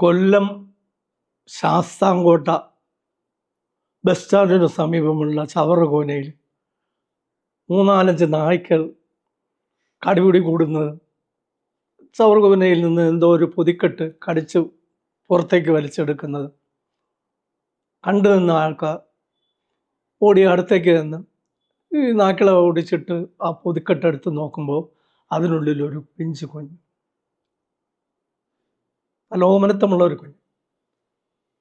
കൊല്ലം Sasthamkotta bus സ്റ്റാൻഡിന് സമീപമുള്ള ചവറുകോനയിൽ മൂന്നാലഞ്ച് നായ്ക്കൾ കടിപിടി കൂടുന്നത്. ചവറുകോനയിൽ നിന്ന് എന്തോ ഒരു പൊതിക്കെട്ട് കടിച്ച് പുറത്തേക്ക് വലിച്ചെടുക്കുന്നത്. കണ്ടു നിന്ന ആൾക്കാർ ഓടി അടുത്തേക്ക് നിന്ന് ഈ നായ്ക്കളെ ഓടിച്ചിട്ട് ആ പൊതിക്കെട്ടെടുത്ത് നോക്കുമ്പോൾ അതിനുള്ളിൽ ഒരു പിഞ്ചു കുഞ്ഞ്. നല്ല ഓമനത്തമുള്ള ഒരു കുഞ്ഞ്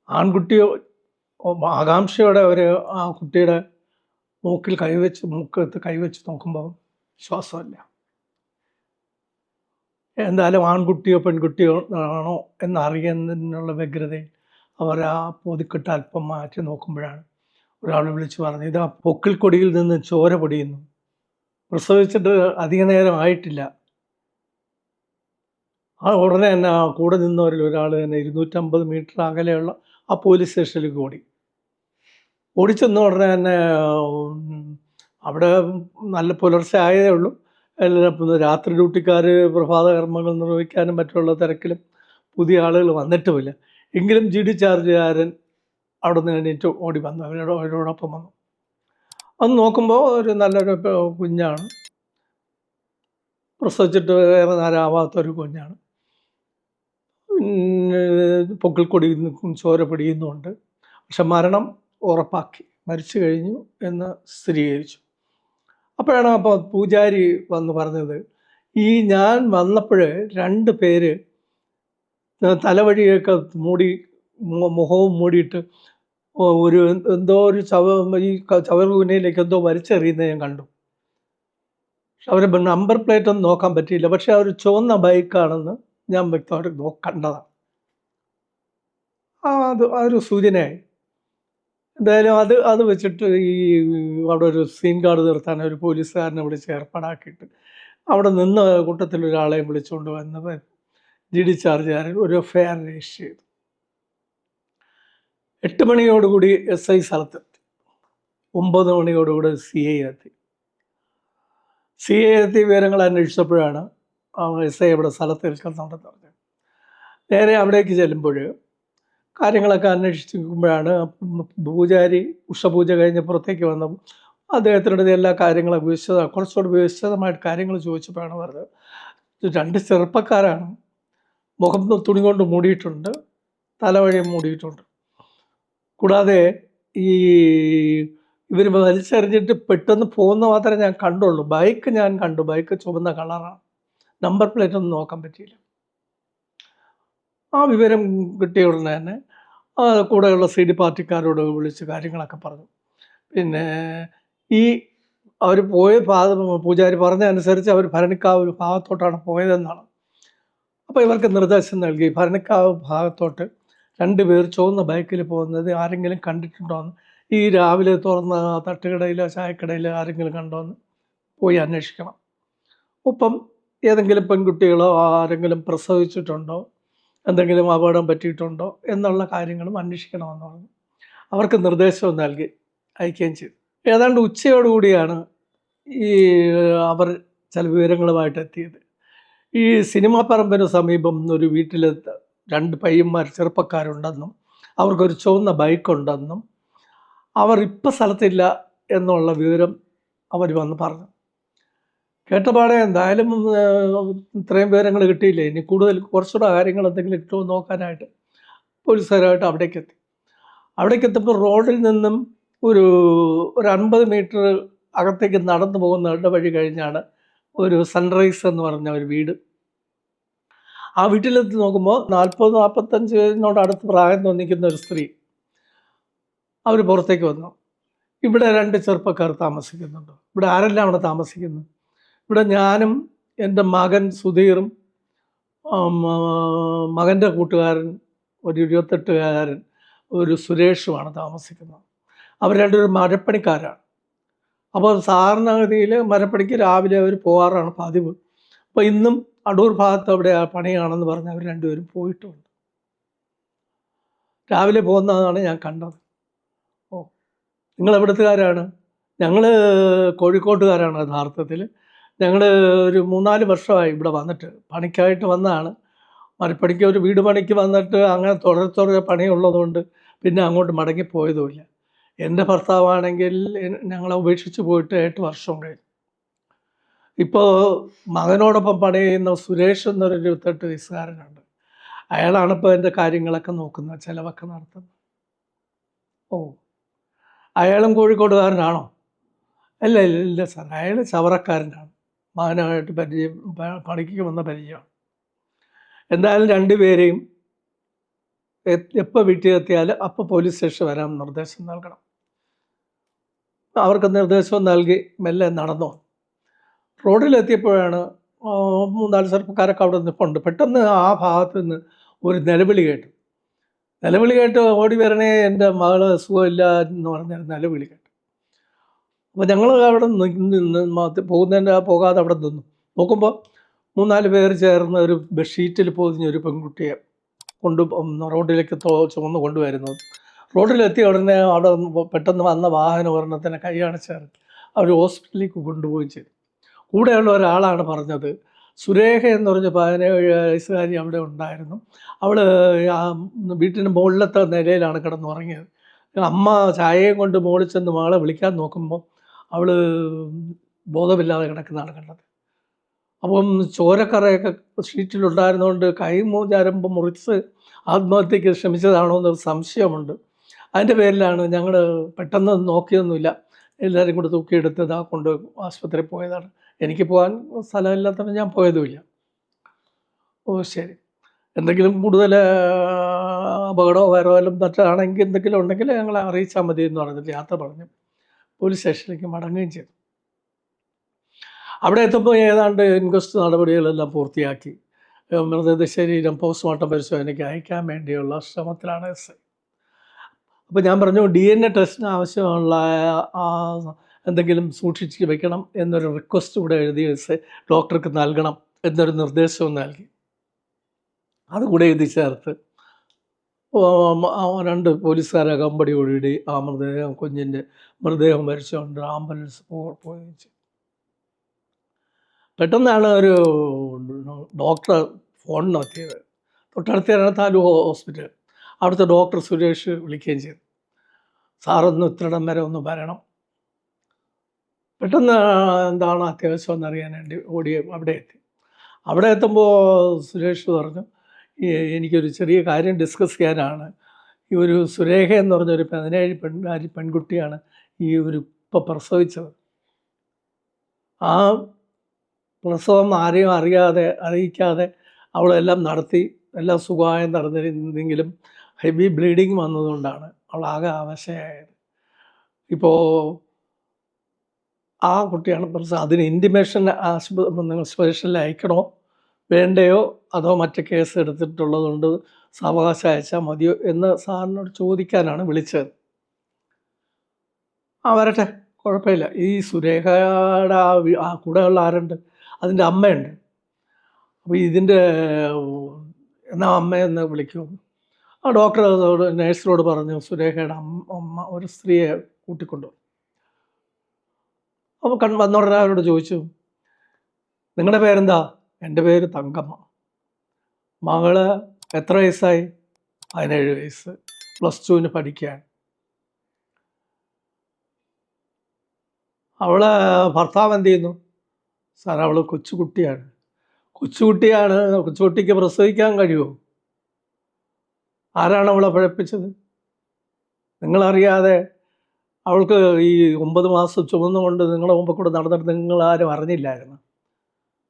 ആൺകുട്ടിയോ ആകാംക്ഷയോടെ അവർ ആ കുട്ടിയുടെ മൂക്കിൽ കൈവച്ച് മൂക്കത്ത് കൈവച്ച് നോക്കുമ്പോൾ ശ്വാസമല്ല എന്തായാലും ആൺകുട്ടിയോ പെൺകുട്ടിയോ ആണോ എന്നറിയുന്നതിനുള്ള വ്യഗ്രതയിൽ അവർ ആ പൊതിക്കെട്ട് അല്പം മാറ്റി നോക്കുമ്പോഴാണ് ഒരാൾ വിളിച്ചു ഇത് ആ പൊക്കിൽ കൊടിയിൽ നിന്ന് ചോര പൊടിയുന്നു. പ്രസവിച്ചിട്ട് അധിക നേരം ആയിട്ടില്ല. ആ ഉടനെ തന്നെ ആ കൂടെ നിന്നവരിൽ ഒരാൾ തന്നെ ഇരുന്നൂറ്റമ്പത് മീറ്റർ അകലെയുള്ള ആ പോലീസ് സ്റ്റേഷനിലേക്ക് ഓടി. ഓടിച്ചെന്ന ഉടനെ തന്നെ അവിടെ നല്ല പുലർച്ചെ ആയതേ ഉള്ളൂ. രാത്രി ഡ്യൂട്ടിക്കാർ പ്രഭാത കർമ്മങ്ങൾ നിർവഹിക്കാനും മറ്റുള്ള തിരക്കിലും പുതിയ ആളുകൾ വന്നിട്ടുമില്ല. എങ്കിലും ജി ഡി ചാർജുകാരൻ അവിടെ നിന്ന് എണീറ്റ് ഓടി വന്നു. അവരോട് അവരോടൊപ്പം വന്നു. അന്ന് നോക്കുമ്പോൾ ഒരു നല്ലൊരു കുഞ്ഞാണ്. പ്രസവിച്ചിട്ട് വേറെ നേരമാവാത്ത ഒരു കുഞ്ഞാണ്. ഉം, പൊക്കിൾക്കൊടി ചോര പിടിയുന്നുണ്ട് പക്ഷെ മരണം ഉറപ്പാക്കി. മരിച്ചു കഴിഞ്ഞു എന്ന് സ്ഥിരീകരിച്ചു. അപ്പോഴാണ് അപ്പോൾ പൂജാരി വന്ന് പറഞ്ഞത് ഈ ഞാൻ വന്നപ്പോൾ രണ്ട് പേര് തലവഴിയൊക്കെ മൂടി മുഖവും മൂടിയിട്ട് ഒരു എന്തോ ഒരു ചവ ഈ ചവറുകുനയിലേക്ക് എന്തോ വലിച്ചെറിയുന്നത് ഞാൻ കണ്ടു. പക്ഷെ അവരെ നമ്പർ പ്ലേറ്റ് ഒന്നും നോക്കാൻ പറ്റിയില്ല. പക്ഷെ ആ ഒരു ചുവന്ന ബൈക്കാണെന്ന് ഞാൻ വ്യക്തമായിട്ട് നോ കണ്ടതാണ്. ആ അത് ഒരു സൂചനയായി എന്തായാലും അത് അത് വെച്ചിട്ട് ഈ അവിടെ ഒരു സീൻ കാർഡ് നിർത്താൻ ഒരു പോലീസുകാരനെ വിളിച്ച് ഏർപ്പാടാക്കിയിട്ട് അവിടെ നിന്ന് കൂട്ടത്തിൽ ഒരാളെ വിളിച്ചുകൊണ്ട് വന്നത് ജി ഡി ചാർജുകാരൻ ഒരു എഫ്ഐആർ രജിസ്റ്റർ ചെയ്തു. എട്ട് മണിയോടുകൂടി എസ് ഐ സ്ഥലത്തെത്തി ഒമ്പത് മണിയോടുകൂടി സി ഐ എത്തി. സി ഐ എത്തി വിവരങ്ങൾ അന്വേഷിച്ചപ്പോഴാണ് എസ് ഐ അവിടെ സ്ഥലത്ത് നിൽക്കുന്നുണ്ടെന്ന് പറഞ്ഞു. നേരെ അവിടേക്ക് ചെല്ലുമ്പോൾ കാര്യങ്ങളൊക്കെ അന്വേഷിച്ച് നിൽക്കുമ്പോഴാണ് പൂജാരി ഉഷപൂജ കഴിഞ്ഞ് പുറത്തേക്ക് വന്ന അദ്ദേഹത്തിനോട് എല്ലാ കാര്യങ്ങളും വിശദ കുറച്ചുകൂടി വിശദമായിട്ട് കാര്യങ്ങൾ ചോദിച്ചപ്പോഴാണ് പറഞ്ഞത്. രണ്ട് ചെറുപ്പക്കാരാണ്. മുഖം തുണി കൊണ്ട് മൂടിയിട്ടുണ്ട്. തലവഴി മൂടിയിട്ടുണ്ട്. കൂടാതെ ഈ ഇവർ വലിച്ചെറിഞ്ഞിട്ട് പെട്ടെന്ന് പോകുന്ന മാത്രമേ ഞാൻ കണ്ടുള്ളൂ. ബൈക്ക് ഞാൻ കണ്ടു. ബൈക്ക് ചുവന്ന കളറാണ്. നമ്പർ പ്ലേറ്റ് ഒന്നും നോക്കാൻ പറ്റിയില്ല. ആ വിവരം കിട്ടിയ ഉടനെ തന്നെ കൂടെയുള്ള സി ഡി പാർട്ടിക്കാരോട് വിളിച്ച് കാര്യങ്ങളൊക്കെ പറഞ്ഞു. പിന്നെ ഈ അവർ പോയ പൂജാരി പറഞ്ഞതനുസരിച്ച് അവർ ഭരണിക്കാവ് ഭാഗത്തോട്ടാണ് പോയതെന്നാണ്. അപ്പോൾ ഇവർക്ക് നിർദ്ദേശം നൽകി. ഭരണിക്കാവ് ഭാഗത്തോട്ട് രണ്ട് പേർ ചുവന്ന ബൈക്കിൽ പോകുന്നത് ആരെങ്കിലും കണ്ടിട്ടുണ്ടോ എന്ന് ഈ രാവിലെ തുറന്ന തട്ടുകടയിലോ ചായക്കടയിലോ ആരെങ്കിലും കണ്ടോ എന്ന് പോയി അന്വേഷിക്കണം. ഒപ്പം ഏതെങ്കിലും പെൺകുട്ടികളോ ആരെങ്കിലും പ്രസവിച്ചിട്ടുണ്ടോ? എന്തെങ്കിലും അപകടം പറ്റിയിട്ടുണ്ടോ? എന്നുള്ള കാര്യങ്ങളും അന്വേഷിക്കണമെന്ന് പറഞ്ഞു. അവർക്ക് നിർദ്ദേശവും നൽകി അയക്കുകയും ചെയ്തു. ഏതാണ്ട് ഉച്ചയോടുകൂടിയാണ് ഈ അവർ ചില വിവരങ്ങളുമായിട്ട് എത്തിയത്. ഈ സിനിമാ പറമ്പിന് സമീപം ഒരു വീട്ടിൽ രണ്ട് പയ്യന്മാർ ചെറുപ്പക്കാരുണ്ടെന്നും അവർക്കൊരു ചുവന്ന ബൈക്കുണ്ടെന്നും അവർ ഇപ്പം സ്ഥലത്തില്ല എന്നുള്ള വിവരം അവർ വന്ന് പറഞ്ഞു. കേട്ടപാടെ എന്തായാലും ഇത്രയും വിവരങ്ങൾ കിട്ടിയില്ലേ? ഇനി കൂടുതൽ കുറച്ചുകൂടെ കാര്യങ്ങൾ എന്തെങ്കിലും കിട്ടുമോ നോക്കാനായിട്ട് പോലീസുകാരായിട്ട് അവിടേക്ക് എത്തി. അവിടേക്ക് എത്തുമ്പോൾ റോഡിൽ നിന്നും ഒരു ഒരു അൻപത് മീറ്റർ അകത്തേക്ക് നടന്നു പോകുന്ന ഇടവഴി കഴിഞ്ഞാണ് ഒരു സൺറൈസ് എന്ന് പറഞ്ഞ ഒരു വീട്. ആ വീട്ടിലെത്തി നോക്കുമ്പോൾ നാൽപ്പത് നാൽപ്പത്തഞ്ചിനോട് അടുത്ത് പ്രായം തോന്നിക്കുന്ന ഒരു സ്ത്രീ അവർ പുറത്തേക്ക് വന്നു. ഇവിടെ രണ്ട് ചെറുപ്പക്കാർ താമസിക്കുന്നുണ്ട്. ഇവിടെ ആരെല്ലാം അവിടെ താമസിക്കുന്നു ഇവിടെ ഞാനും എന്റെ മകൻ സുധീറും മകന്റെ കൂട്ടുകാരൻ ഒരു ഇരുപത്തെട്ടുകാരൻ ഒരു സുരേഷുമാണ് താമസിക്കുന്നത്. അവർ രണ്ടുപേരും മരപ്പണിക്കാരാണ്. അപ്പോൾ സാധാരണഗതിയിൽ മരപ്പണിക്ക് രാവിലെ അവർ പോകാറാണ് പതിവ്. അപ്പോൾ ഇന്നും അടൂർ ഭാഗത്ത് അവിടെ പണിയാണെന്ന് പറഞ്ഞ് അവർ രണ്ടുപേരും പോയിട്ടുണ്ട്. രാവിലെ പോകുന്നതാണ് ഞാൻ കണ്ടത്. ഓ നിങ്ങൾ എവിടത്തുകാരാണ് ഞങ്ങൾ കോഴിക്കോട്ടുകാരാണ് യഥാർത്ഥത്തിൽ. ഞങ്ങൾ ഒരു മൂന്നാൽ വർഷമായി ഇവിടെ വന്നിട്ട് പണിക്കായിട്ട് വന്നതാണ്. മരപ്പണിക്ക് ഒരു വീട് പണിക്ക് വന്നിട്ട് അങ്ങനെ തുടരെ തുടരെ പണിയുള്ളതുകൊണ്ട് പിന്നെ അങ്ങോട്ട് മടങ്ങിപ്പോയതുമില്ല എന്റെ ഭർത്താവാണെങ്കിൽ ഞങ്ങളെ ഉപേക്ഷിച്ച് പോയിട്ട് എട്ട് വർഷം കഴിഞ്ഞു. ഇപ്പോൾ മകനോടൊപ്പം പണി ചെയ്യുന്ന സുരേഷ് എന്നൊരു ഇരുപത്തെട്ട് വയസ്സുകാരനുണ്ട്. അയാളാണ് ഇപ്പോൾ എന്റെ കാര്യങ്ങളൊക്കെ നോക്കുന്നത് ചിലവൊക്കെ നടത്തുന്നത്. ഓ അയാളും കോഴിക്കോടുകാരനാണോ? അല്ല ഇല്ല സാർ അയാൾ ചവറക്കാരനാണ്. മകനായിട്ട് പരിചയം പണിക്ക് വന്ന പരിചയമാണ് എന്തായാലും രണ്ടുപേരെയും എപ്പോൾ വീട്ടിലെത്തിയാൽ അപ്പോൾ പോലീസ് സ്റ്റേഷൻ വരാൻ നിർദ്ദേശം നൽകണം. അവർക്ക് നിർദ്ദേശം നൽകി മെല്ലെ നടന്നു. റോഡിലെത്തിയപ്പോഴാണ് മൂന്നാൽ ചെറുപ്പക്കാരൊക്കെ അവിടെ നിൽപ്പുണ്ട് പെട്ടെന്ന് ആ ഭാഗത്ത് നിന്ന് ഒരു നിലവിളി കേട്ടു. നിലവിളി കേട്ട് ഓടി വരണേ എന്റെ മകൾ സുഖമില്ല എന്ന് പറഞ്ഞ നിലവിളി അപ്പോൾ ഞങ്ങൾ അവിടെ നിന്ന് പോകുന്നതിന്റെ പോകാതെ അവിടെ നിന്നു. നോക്കുമ്പോൾ മൂന്നാൽ പേർ ചേർന്ന് ഒരു ബെഡ്ഷീറ്റിൽ പൊതിഞ്ഞ ഒരു പെൺകുട്ടിയെ കൊണ്ട് റോഡിലേക്ക് ചുമന്ന് കൊണ്ടുവരുന്നത് റോഡിലെത്തിയ ഉടനെ അവിടെ പെട്ടെന്ന് വന്ന വാഹന ഒരെണ്ണത്തിനെ കൈ അണച്ചേർത്ത് അവർ ഹോസ്പിറ്റലിലേക്ക് കൊണ്ടുപോവുകയും ചെയ്തു. കൂടെയുള്ള ഒരാളാണ് പറഞ്ഞത്. സുരേഖ എന്ന് പറഞ്ഞ പതിനേഴ് വയസ്സുകാരി അവിടെ ഉണ്ടായിരുന്നു. അവൾ വീട്ടിന്റെ മുകളിലത്തെ നിലയിലാണ് കിടന്നുറങ്ങിയത്. അമ്മ ചായയും കൊണ്ട് മുകളിൽ ചെന്ന് മകളെ വിളിക്കാൻ നോക്കുമ്പോൾ അവൾ ബോധമില്ലാതെ കിടക്കുന്നതാണ് കണ്ടത്. അപ്പം ചോരക്കറയൊക്കെ ഷീറ്റിലുണ്ടായിരുന്നുകൊണ്ട് കൈ ഞരമ്പ് മുറിച്ച് ആത്മഹത്യക്ക് ശ്രമിച്ചതാണോ എന്നൊരു സംശയമുണ്ട്. അതിന്റെ പേരിലാണ് ഞങ്ങൾ പെട്ടെന്ന് നോക്കിയൊന്നുമില്ല. എല്ലാവരും കൂടെ തൂക്കിയെടുത്ത് ഇതാ കൊണ്ട് ആശുപത്രിയിൽ പോയതാണ്. എനിക്ക് പോകാൻ സ്ഥലമില്ലാത്തതുകൊണ്ട് ഞാൻ പോയതുമില്ല. ഓ ശരി. എന്തെങ്കിലും കൂടുതൽ അപകടമോ വരവാലും മറ്റാണെങ്കിൽ എന്തെങ്കിലും ഉണ്ടെങ്കിൽ ഞങ്ങളെ അറിയിച്ചാൽ മതി എന്ന് പറഞ്ഞിട്ട് യാത്ര പറഞ്ഞു. പോലീസ് സ്റ്റേഷനിലേക്ക് മടങ്ങുകയും ചെയ്തു. അവിടെ എത്തുമ്പോൾ ഏതാണ്ട് ഇൻക്വസ്റ്റ് നടപടികളെല്ലാം പൂർത്തിയാക്കി. മൃതദേഹ ശരീരം പോസ്റ്റ്മോർട്ടം പരിശോധനയ്ക്ക് അയക്കാൻ വേണ്ടിയുള്ള ശ്രമത്തിലാണ് എസ് ഐ. അപ്പോൾ ഞാൻ പറഞ്ഞു ഡി എൻ എ ടെസ്റ്റിന് ആവശ്യമുള്ള എന്തെങ്കിലും സൂക്ഷിച്ച് വെക്കണം എന്നൊരു റിക്വസ്റ്റ് കൂടെ എഴുതി എസ് ഐ ഡോക്ടർക്ക് നൽകണം എന്നൊരു നിർദ്ദേശവും നൽകി. അതുകൂടെ എഴുതി ചേർത്ത് രണ്ട് പോലീസുകാരെ കമ്പടി ഒഴിടി. ആ മൃതദേഹം കുഞ്ഞിന്റെ മൃതദേഹം മരിച്ചുകൊണ്ട് ആംബുലൻസ് പോവുകയും പെട്ടെന്നാണ് ഒരു ഡോക്ടർ ഫോൺ നോക്കിയത്. തൊട്ടടുത്ത താലൂക്ക് ഹോസ്പിറ്റൽ. അവിടുത്തെ ഡോക്ടർ സുരേഷ് വിളിക്കുകയും ചെയ്തു. സാറൊന്ന് ഇത്രയിടം വരെ ഒന്ന് വരണം. പെട്ടെന്ന് എന്താണ് അത്യാവശ്യം എന്നറിയാൻ വേണ്ടി ഓടി അവിടെ എത്തി. അവിടെ എത്തുമ്പോൾ സുരേഷ് പറഞ്ഞു "ഈ എനിക്കൊരു ചെറിയ കാര്യം ഡിസ്കസ് ചെയ്യാനാണ്. ഈ ഒരു സുരേഖ എന്ന് പറഞ്ഞൊരു പതിനേഴ് പെൺകാരി പെൺകുട്ടിയാണ് ഈ ഒരു ഇപ്പം പ്രസവിച്ചത്. ആ പ്രസവം ആരെയും അറിയാതെ അറിയിക്കാതെ അവളെല്ലാം നടത്തി എല്ലാം സുഖമായും നടന്നിരുന്നെങ്കിലും ഹെവി ബ്ലീഡിങ് വന്നതുകൊണ്ടാണ് അവൾ ആകെ അവശയായത്. ഇപ്പോൾ ആ കുട്ടിയാണ് പ്രസവം. അതിന് ഇന്റിമേഷൻ ആശുപത്രി നിങ്ങൾ സ്പെഷ്യലിൽ അയക്കണോ? വേണ്ടയോ? അതോ മറ്റു കേസ് എടുത്തിട്ടുള്ളതുകൊണ്ട് സാവകാശം അയച്ചാൽ മതിയോ എന്ന് സാറിനോട് ചോദിക്കാനാണ് വിളിച്ചത്. ആ വരട്ടെ. കുഴപ്പമില്ല. ഈ സുരേഖയുടെ ആ ആ കൂടെയുള്ള ആരുണ്ട്? അതിന്റെ അമ്മയുണ്ട്. അപ്പോൾ ഇതിന്റെ എന്നാ അമ്മയെന്ന് വിളിക്കും. ആ ഡോക്ടറോട് നേഴ്സിനോട് പറഞ്ഞു സുരേഖയുടെ അമ്മ ഒരു സ്ത്രീയെ കൂട്ടിക്കൊണ്ടു. അപ്പോൾ കൺ വന്നോടനെ അവരോട് ചോദിച്ചു നിങ്ങളുടെ പേരെന്താ? എന്റെ പേര് തങ്കമ്മ. മകൾ എത്ര വയസ്സായി? പതിനേഴ് വയസ്സ്. പ്ലസ് ടുവിന് പഠിക്കാൻ അവൾ ഭർത്താവ് എന്ത് ചെയ്യുന്നു? സാർ അവൾ കൊച്ചുകുട്ടിയാണ്. കൊച്ചുകുട്ടിയാണ് കൊച്ചുകുട്ടിക്ക് പ്രസവിക്കാൻ കഴിയുമോ? ആരാണ് അവളെ പഴപ്പിച്ചത്? നിങ്ങളറിയാതെ അവൾക്ക് ഈ ഒമ്പത് മാസം ചുമന്നുകൊണ്ട് നിങ്ങളുടെ മുമ്പ് കൂടെ നടന്നിട്ട് നിങ്ങൾ ആരും അറിഞ്ഞില്ലായിരുന്നു.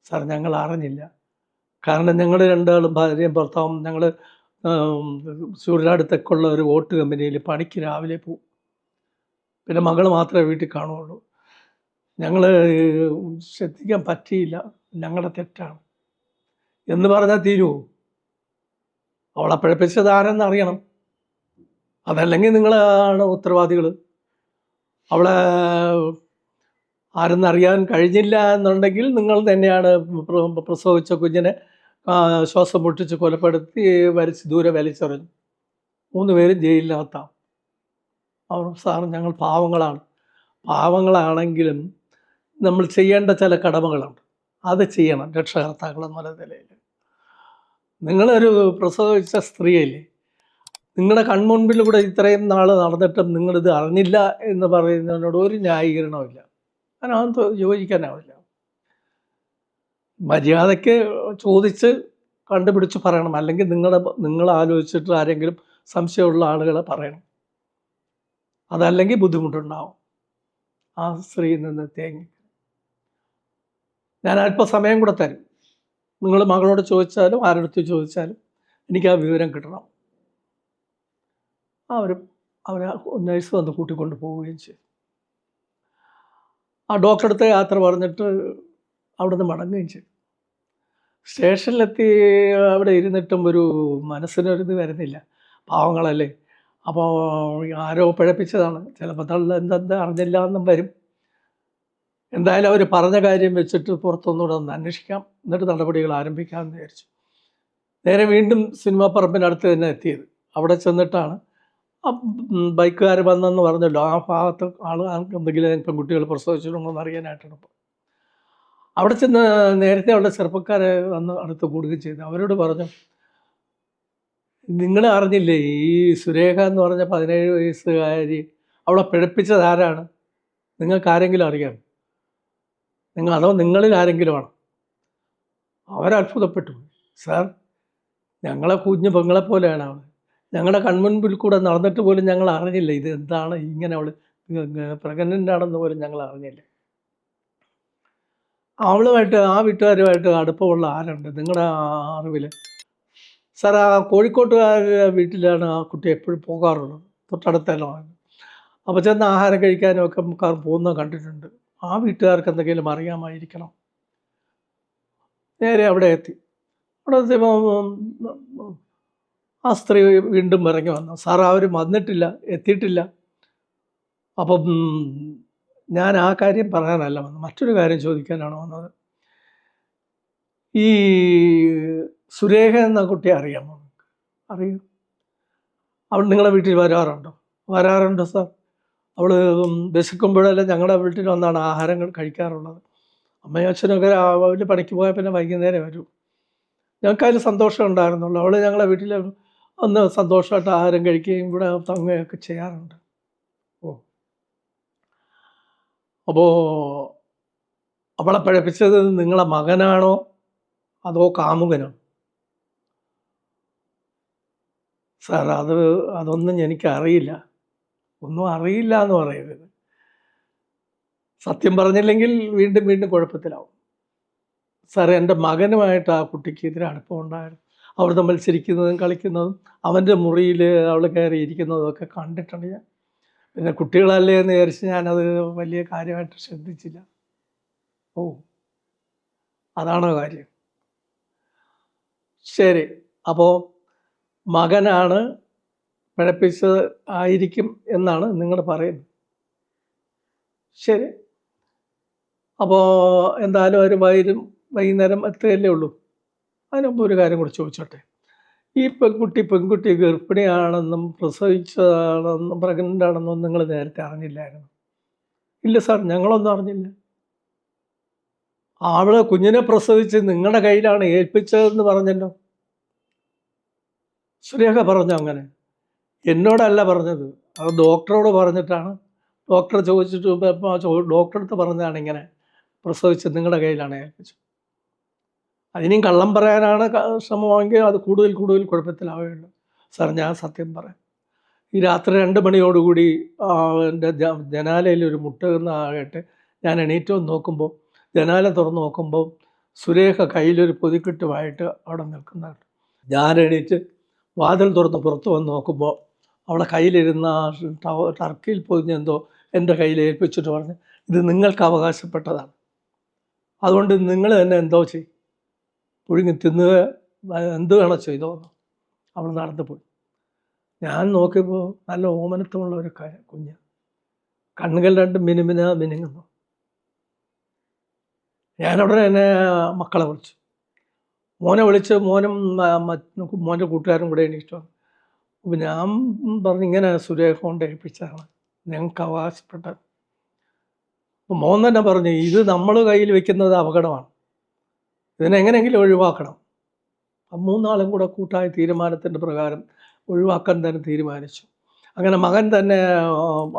സാർ ഞങ്ങൾ അറിഞ്ഞില്ല. കാരണം ഞങ്ങൾ രണ്ടാളും ഭാര്യയും ഭർത്താവും ഞങ്ങൾ ചൂരനാടുത്തൊക്കെയുള്ള ഒരു വോട്ട് കമ്പനിയിൽ പണിക്ക് രാവിലെ പോവും. പിന്നെ മകൾ മാത്രമേ വീട്ടിൽ കാണുള്ളൂ ഞങ്ങൾ ശ്രദ്ധിക്കാൻ പറ്റിയില്ല. ഞങ്ങളുടെ തെറ്റാണ്. എന്ന് പറഞ്ഞാൽ തീരുമോ അവളെ പഴപ്പിച്ചത് ആരെന്ന് അറിയണം. അതല്ലെങ്കിൽ നിങ്ങളാണ് ഉത്തരവാദികൾ അവളെ ആരെന്നറിയാൻ കഴിഞ്ഞില്ല എന്നുണ്ടെങ്കിൽ നിങ്ങൾ തന്നെയാണ് പ്രസവിച്ച കുഞ്ഞിനെ ശ്വാസം മുട്ടിച്ച് കൊലപ്പെടുത്തി വലിച്ച് ദൂരെ വലിച്ചെറിഞ്ഞു. മൂന്ന് പേരും ജയിലിനകത്താം അവർ സാർ ഞങ്ങൾ പാവങ്ങളാണ്. പാവങ്ങളാണെങ്കിലും നമ്മൾ ചെയ്യേണ്ട ചില കടമകളുണ്ട്. അത് ചെയ്യണം രക്ഷകർത്താക്കൾ എന്നുള്ള നിലയിൽ. നിങ്ങളൊരു പ്രസവിച്ച സ്ത്രീയല്ലേ? നിങ്ങളുടെ കൺമുൻപിലൂടെ ഇത്രയും നാൾ നടന്നിട്ടും നിങ്ങളിത് അറിഞ്ഞില്ല എന്ന് പറയുന്നതിനോട് ഒരു ന്യായീകരണമില്ല അതിനകത്ത് യോജിക്കാനാവില്ല. മര്യാദയ്ക്ക് ചോദിച്ച് കണ്ടുപിടിച്ച് പറയണം. അല്ലെങ്കിൽ നിങ്ങളുടെ നിങ്ങൾ ആലോചിച്ചിട്ട് ആരെങ്കിലും സംശയമുള്ള ആളുകളെ പറയണം. അതല്ലെങ്കിൽ ബുദ്ധിമുട്ടുണ്ടാവും. ആ സ്ത്രീയിൽ നിന്ന് തേങ്ങി. ഞാൻ അല്പം സമയം കൂടെ തരും. നിങ്ങൾ മകളോട് ചോദിച്ചാലും ആരടുത്ത് ചോദിച്ചാലും എനിക്ക് ആ വിവരം കിട്ടണം. അവർ അവർ നഴ്സ് വന്ന് കൂട്ടിക്കൊണ്ട് പോവുകയും ചെയ്തു ആ ഡോക്ടറെ അടുത്ത് യാത്ര പറഞ്ഞിട്ട് അവിടെ നിന്ന് മടങ്ങുകയും ചെയ്തു. സ്റ്റേഷനിലെത്തി അവിടെ ഇരുന്നിട്ടും ഒരു മനസ്സിനൊരിത് വരുന്നില്ല. പാവങ്ങളല്ലേ? അപ്പോൾ ആരോ പിഴപ്പിച്ചതാണ്. ചിലപ്പോൾ തള്ള എന്തെന്ത് അറിഞ്ഞില്ല എന്നും വരും. എന്തായാലും അവർ പറഞ്ഞ കാര്യം വെച്ചിട്ട് പുറത്തൊന്നുകൂടെ ഒന്ന് അന്വേഷിക്കാം. എന്നിട്ട് നടപടികൾ ആരംഭിക്കാമെന്ന് വിചാരിച്ചു. നേരെ വീണ്ടും സിനിമാ പറമ്പിനടുത്ത് തന്നെ എത്തിയത്. അവിടെ ചെന്നിട്ടാണ് ബൈക്കുകാർ വന്നെന്ന് പറഞ്ഞല്ലോ ആ ഭാഗത്ത് ആൾ എന്തെങ്കിലും പെൺകുട്ടികൾ പ്രസവിച്ചിട്ടുണ്ടോ എന്ന് അറിയാനായിട്ടാണ് അവിടെ ചെന്ന് നേരത്തെ അവിടെ ചെറുപ്പക്കാരെ വന്ന് അടുത്ത് കൂടുകയും ചെയ്തു. അവരോട് പറഞ്ഞു നിങ്ങൾ അറിഞ്ഞില്ലേ ഈ സുരേഖ എന്ന് പറഞ്ഞ പതിനേഴ് വയസ്സുകാരി അവളെ പിഴപ്പിച്ചത് ആരാണ്? നിങ്ങൾക്ക് ആരെങ്കിലും അറിയാം? നിങ്ങൾ അതോ നിങ്ങളിൽ ആരെങ്കിലും ആണോ? അവരത്ഭുതപ്പെട്ടു. സാർ ഞങ്ങളെ കുഞ്ഞു പെങ്ങളെ പോലെയാണ് അവൾ ഞങ്ങളുടെ കൺമുൻപിൽ കൂടെ നടന്നിട്ട് പോലും ഞങ്ങൾ അറിഞ്ഞില്ല ഇത് എന്താണ് ഇങ്ങനെ അവൾ പ്രഗ്നന്റാണെന്ന് പോലും ഞങ്ങൾ അറിഞ്ഞില്ല അവളുമായിട്ട് ആ വീട്ടുകാരുമായിട്ട് അടുപ്പമുള്ള ആരുണ്ട്? നിങ്ങളുടെ അറിവിൽ സാർ ആ കോഴിക്കോട്ടുകാരുടെ വീട്ടിലാണ് ആ കുട്ടി എപ്പോഴും പോകാറുള്ളത്. തൊട്ടടുത്തെല്ലാം അപ്പോൾ ചെന്ന് ആഹാരം കഴിക്കാനും ഒക്കെ മുക്കാർ പോകുന്നത് കണ്ടിട്ടുണ്ട്. ആ വീട്ടുകാർക്ക് എന്തെങ്കിലും അറിയാമായിരിക്കണം. നേരെ അവിടെ എത്തി. അവിടെ ആ സ്ത്രീ വീണ്ടും ഇറങ്ങി വന്നു. സാർ അവർ വന്നിട്ടില്ല എത്തിയിട്ടില്ല. അപ്പം ഞാൻ ആ കാര്യം പറയാനല്ല വന്നത്. മറ്റൊരു കാര്യം ചോദിക്കാനാണ് വന്നത്. ഈ സുരേഖ എന്ന കുട്ടിയെ അറിയാമോ അറിയൂ. അവൾ നിങ്ങളുടെ വീട്ടിൽ വരാറുണ്ടോ? വരാറുണ്ടോ സാർ? അവൾ വിശക്കുമ്പോഴെല്ലാം ഞങ്ങളുടെ വീട്ടിൽ വന്നാണ് ആഹാരങ്ങൾ കഴിക്കാറുള്ളത്. അമ്മയും അച്ഛനൊക്കെ രാവിലെ പണിക്ക് പോയാൽ പിന്നെ വൈകുന്നേരം വരും. ഞങ്ങൾക്ക് അതിൽ സന്തോഷം ഉണ്ടായിരുന്നുള്ളൂ. അവൾ ഞങ്ങളുടെ വീട്ടിൽ ഒന്ന് സന്തോഷമായിട്ട് ആഹാരം കഴിക്കുകയും ഇവിടെ തങ്ങുകയൊക്കെ ചെയ്യാറുണ്ട്. ഓ. അപ്പോൾ അവളെ പഴപ്പിച്ചത് നിങ്ങളെ മകനാണോ? അതോ കാമുകനോ? സാർ അത് അതൊന്നും എനിക്കറിയില്ല. ഒന്നും അറിയില്ല എന്ന് പറയരുത്. സത്യം പറഞ്ഞില്ലെങ്കിൽ വീണ്ടും വീണ്ടും കുഴപ്പത്തിലാവും. സാർ എന്റെ മകനുമായിട്ട് ആ കുട്ടിക്ക് ഇതിന് അടുപ്പം ഉണ്ടായിരുന്നു. അവർ തമ്മിൽ കളിക്കുന്നതും അവന്റെ മുറിയിൽ അവൾ കയറിയിരിക്കുന്നതും ഒക്കെ കണ്ടിട്ടുണ്ട് ഞാൻ. പിന്നെ കുട്ടികളല്ലേ എന്ന് വിചാരിച്ച് ഞാനത് വലിയ കാര്യമായിട്ട് ശ്രദ്ധിച്ചില്ല. ഓ അതാണോ കാര്യം? ശരി അപ്പോൾ മകനാണ് പിഴപ്പിച്ചത് ആയിരിക്കും എന്നാണ് നിങ്ങൾ പറയുന്നത്. ശരി അപ്പോൾ എന്തായാലും ഒരു വൈകും വൈകുന്നേരം എത്തുകയല്ലേ ഉള്ളൂ? അതിനുമുമ്പ് ഒരു കാര്യം കൂടി ചോദിച്ചോട്ടെ? ഈ പെൺകുട്ടി പെൺകുട്ടി ഗർഭിണിയാണെന്നും പ്രസവിച്ചതാണെന്നും പ്രഗ്നന്റ് ആണെന്നും നിങ്ങൾ നേരത്തെ അറിഞ്ഞില്ലായിരുന്നു. ഇല്ല സാർ ഞങ്ങളൊന്നും അറിഞ്ഞില്ല. അവൾ കുഞ്ഞിനെ പ്രസവിച്ച് നിങ്ങളുടെ കയ്യിലാണ് ഏൽപ്പിച്ചതെന്ന് പറഞ്ഞല്ലോ. സുരേഖ പറഞ്ഞു അങ്ങനെ? എന്നോടല്ല പറഞ്ഞത്. അത് ഡോക്ടറോട് പറഞ്ഞിട്ടാണ്. ഡോക്ടറെ ചോദിച്ചിട്ട് ഡോക്ടറെടുത്ത് പറഞ്ഞതാണ് ഇങ്ങനെ. പ്രസവിച്ച് നിങ്ങളുടെ കയ്യിലാണ് ഏൽപ്പിച്ചത്. അതിനും കള്ളം പറയാനാണ് ശ്രമമാണെങ്കിൽ അത് കൂടുതൽ കൂടുതൽ കുഴപ്പത്തിലാവുകയുള്ളൂ. സാർ ഞാൻ സത്യം പറയാം. ഈ രാത്രി രണ്ട് മണിയോടുകൂടി എന്റെ ജനാലയിൽ ഒരു മുട്ടുന്ന ആകട്ടെ ഞാൻ എണീറ്റ് വന്ന് നോക്കുമ്പോൾ ജനാല തുറന്ന് നോക്കുമ്പോൾ സുരേഖ കയ്യിലൊരു പൊതിക്കെട്ടുമായിട്ട് അവിടെ നിൽക്കുന്നുണ്ട്. ഞാൻ എണീറ്റ് വാതിൽ തുറന്ന് പുറത്ത് വന്ന് നോക്കുമ്പോൾ അവളെ കയ്യിലിരുന്ന ടർക്കിയിൽ പൊതിഞ്ഞ് എന്തോ എന്റെ കയ്യിൽ ഏൽപ്പിച്ചിട്ട് പറഞ്ഞ് ഇത് നിങ്ങൾക്ക് അവകാശപ്പെട്ടതാണ്. അതുകൊണ്ട് നിങ്ങൾ തന്നെ എന്തോ ചെയ്യും. പുഴുങ്ങി തിന്നുക എന്ത് വേണോ ചെയ്തോ. എന്ന് അവൾ നടന്നു പോയി. ഞാൻ നോക്കിയപ്പോൾ നല്ല ഓമനത്വമുള്ള ഒരു കുഞ്ഞ്. കണ്ണുകൾ രണ്ടും മിനുമിന മിനുങ്ങുന്നു. ഞാനവിടെ എന്നെ മക്കളെ വിളിച്ചു. മോനെ വിളിച്ച് മോനും മോന്റെ കൂട്ടുകാരും കൂടെ എണീറ്റു. ഞാൻ പറഞ്ഞു ഇങ്ങനെ സുരേഖ കൊണ്ട് ഏൽപ്പിച്ചതാണ് ഞങ്ങൾക്ക് അവകാശപ്പെട്ടത്. മോൻ തന്നെ പറഞ്ഞു ഇത് നമ്മൾ കയ്യിൽ വെക്കുന്നത് അപകടമാണ്. ഇതിനെങ്ങനെയെങ്കിലും ഒഴിവാക്കണം. മൂന്നാളും കൂടെ കൂട്ടായ തീരുമാനത്തിന്റെ പ്രകാരം ഒഴിവാക്കാൻ തന്നെ തീരുമാനിച്ചു. അങ്ങനെ മകൻ തന്നെ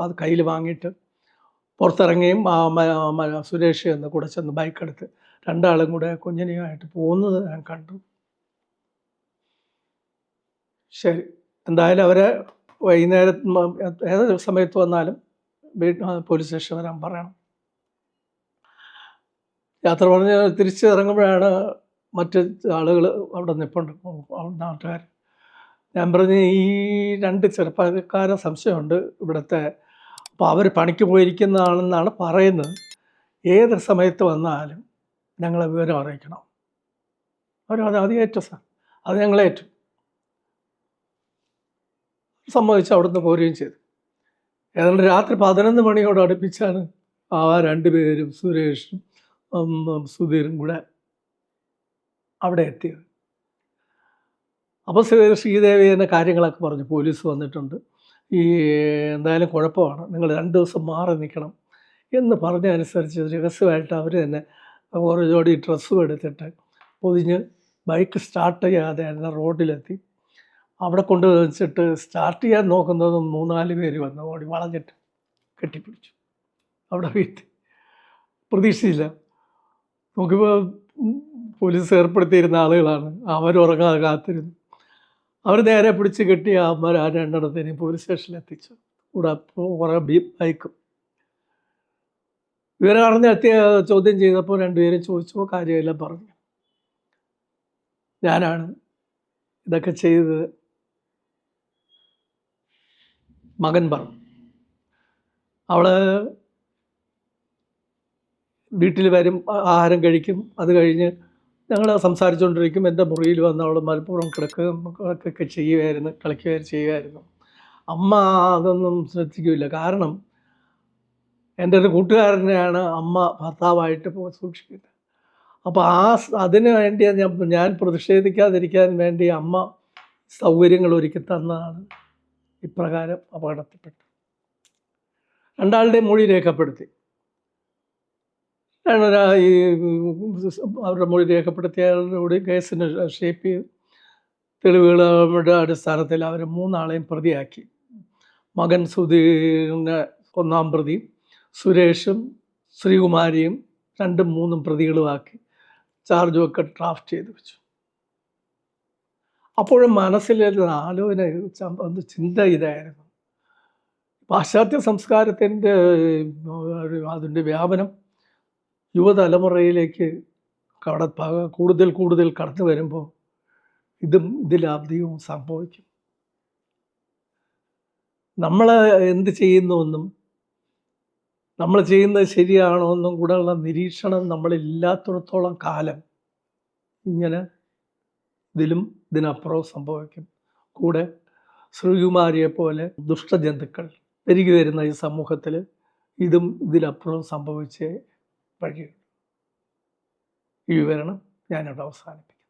അത് കയ്യിൽ വാങ്ങിയിട്ട് പുറത്തിറങ്ങിയും സുരേഷ് എന്ന് കൂടെ ചെന്ന് ബൈക്കെടുത്ത് രണ്ടാളും കൂടെ കുഞ്ഞിനെയുമായിട്ട് പോകുന്നത് ഞാൻ കണ്ടു. ശരി. എന്തായാലും അവരെ വൈകുന്നേരം ഏത് സമയത്ത് വന്നാലും പോലീസ് സ്റ്റേഷൻ വരാൻ പറയണം. യാത്ര പറഞ്ഞ് തിരിച്ച് ഇറങ്ങുമ്പോഴാണ് മറ്റ് ആളുകൾ അവിടെ നിൽപ്പുണ്ട് നാട്ടുകാർ ഞാൻ പറഞ്ഞ് ഈ രണ്ട് ചെറുപ്പക്കാരെ സംശയമുണ്ട് ഇവിടുത്തെ. അപ്പോൾ അവർ പണിക്ക് പോയിരിക്കുന്നതാണെന്നാണ് പറയുന്നത്. ഏത് സമയത്ത് വന്നാലും ഞങ്ങളെ വിവരം അറിയിക്കണം. അവരത് അത് ഏറ്റു സാർ അത് ഞങ്ങളേറ്റു സമ്മതിച്ച് അവിടുന്ന് പോരുകയും ചെയ്തു. ഏതാണ്ട് രാത്രി പതിനൊന്ന് മണിയോട് അടുപ്പിച്ചാണ് ആ രണ്ടുപേരും സുരേഷും ഉം, സുധീറും കൂടെ അവിടെ എത്തിയത്. അപ്പോൾ ശ്രീ- ശ്രീദേവി എന്ന കാര്യങ്ങളൊക്കെ പറഞ്ഞു. പോലീസ് വന്നിട്ടുണ്ട്. ഈ എന്തായാലും കുഴപ്പമാണ്. നിങ്ങൾ രണ്ട് ദിവസം മാറി നിൽക്കണം എന്ന് പറഞ്ഞതനുസരിച്ച് രഹസ്യമായിട്ട് അവർ തന്നെ ഓരോ ജോഡി ഡ്രസ്സും എടുത്തിട്ട് പൊതിഞ്ഞ് ബൈക്ക് സ്റ്റാർട്ട് ചെയ്യാതെ തന്നെ റോഡിലെത്തി. അവിടെ കൊണ്ട് വെച്ചിട്ട് സ്റ്റാർട്ട് ചെയ്യാൻ നോക്കുന്നത് മൂന്നാൽ പേര് വന്ന് ഓടി വളഞ്ഞിട്ട് കെട്ടിപ്പിടിച്ചു. അവിടെ വീട്ടിൽ. പ്രതീക്ഷയില്ല. നോക്കിയപ്പോൾ പോലീസ് ഏർപ്പെടുത്തിയിരുന്ന ആളുകളാണ്. അവരുറങ്ങാതെ കാത്തിരുന്നു. അവർ നേരെ പിടിച്ച് കെട്ടി അമ്മ ആ രണ്ടെണ്ണത്തിനെയും പോലീസ് സ്റ്റേഷനിൽ എത്തിച്ചു. കൂടെ കുറേ ബീ ബൈക്കും. ഇവരെ അറിഞ്ഞ് എത്തിയ ചോദ്യം ചെയ്തപ്പോൾ രണ്ടുപേരും ചോദിച്ചപ്പോൾ കാര്യമെല്ലാം പറഞ്ഞു. ഞാനാണ് ഇതൊക്കെ ചെയ്തത്. മകൻ പറഞ്ഞു. അവൾ വീട്ടിൽ വരും ആഹാരം കഴിക്കും. അത് കഴിഞ്ഞ് ഞങ്ങൾ സംസാരിച്ചുകൊണ്ടിരിക്കും. എന്റെ മുറിയിൽ വന്ന് അവൾ മലപ്പുറം കിടക്കുകയും ഒക്കെ ചെയ്യുമായിരുന്നു കളിക്കുകയും ചെയ്യുമായിരുന്നു. അമ്മ അതൊന്നും ശ്രദ്ധിക്കില്ല കാരണം എന്റെ ഒരു കൂട്ടുകാരനെയാണ് അമ്മ ഭർത്താവായിട്ട് സൂക്ഷിക്കുന്നത്. അപ്പോൾ ആ അതിന് വേണ്ടി ഞാൻ ഞാൻ പ്രതിഷേധിക്കാതിരിക്കാൻ വേണ്ടി അമ്മ സൗകര്യങ്ങൾ ഒരുക്കി തന്നതാണ് ഇപ്രകാരം അപകടത്തിൽപ്പെട്ടത്. രണ്ടാളുടെ മൊഴി രേഖപ്പെടുത്തി. ഈ അവരുടെ മൊഴി രേഖപ്പെടുത്തിയ കൂടി കേസിന് ഷേപ്പ് ചെയ്ത് തെളിവുകളുടെ അടിസ്ഥാനത്തിൽ അവർ മൂന്നാളെയും പ്രതിയാക്കി. മകൻ സുധീറിനെ ഒന്നാം പ്രതി സുരേഷും ശ്രീകുമാരിയും രണ്ടും മൂന്നും പ്രതികളുമാക്കി ചാർജും ഒക്കെ ഡ്രാഫ്റ്റ് ചെയ്ത് വെച്ചു. അപ്പോഴും മനസ്സിലൊരു ആലോചന ഒന്ന് ചിന്ത ഇതായിരുന്നു. പാശ്ചാത്യ സംസ്കാരത്തിന്റെ അതിന്റെ വ്യാപനം യുവതലമുറയിലേക്ക് കട കൂടുതൽ കൂടുതൽ കടന്നു വരുമ്പോൾ ഇതും ഇതിലധികവും സംഭവിക്കും. നമ്മൾ എന്ത് ചെയ്യുന്നുവെന്നും നമ്മൾ ചെയ്യുന്നത് ശരിയാണോ എന്നും കൂടെയുള്ള നിരീക്ഷണം നമ്മളില്ലാത്തിടത്തോളം കാലം ഇങ്ങനെ ഇതിലും ഇതിനപ്പുറവും സംഭവിക്കും. കൂടെ ശ്രീകുമാരിയെ പോലെ ദുഷ്ടജന്തുക്കൾ പെരുകി വരുന്ന ഈ സമൂഹത്തിൽ ഇതും ഇതിലപ്പുറവും സംഭവിച്ചേ വഴിയുള്ളൂ ഈ വിവരണം ഞാനിവിടെ അവസാനിപ്പിക്കും.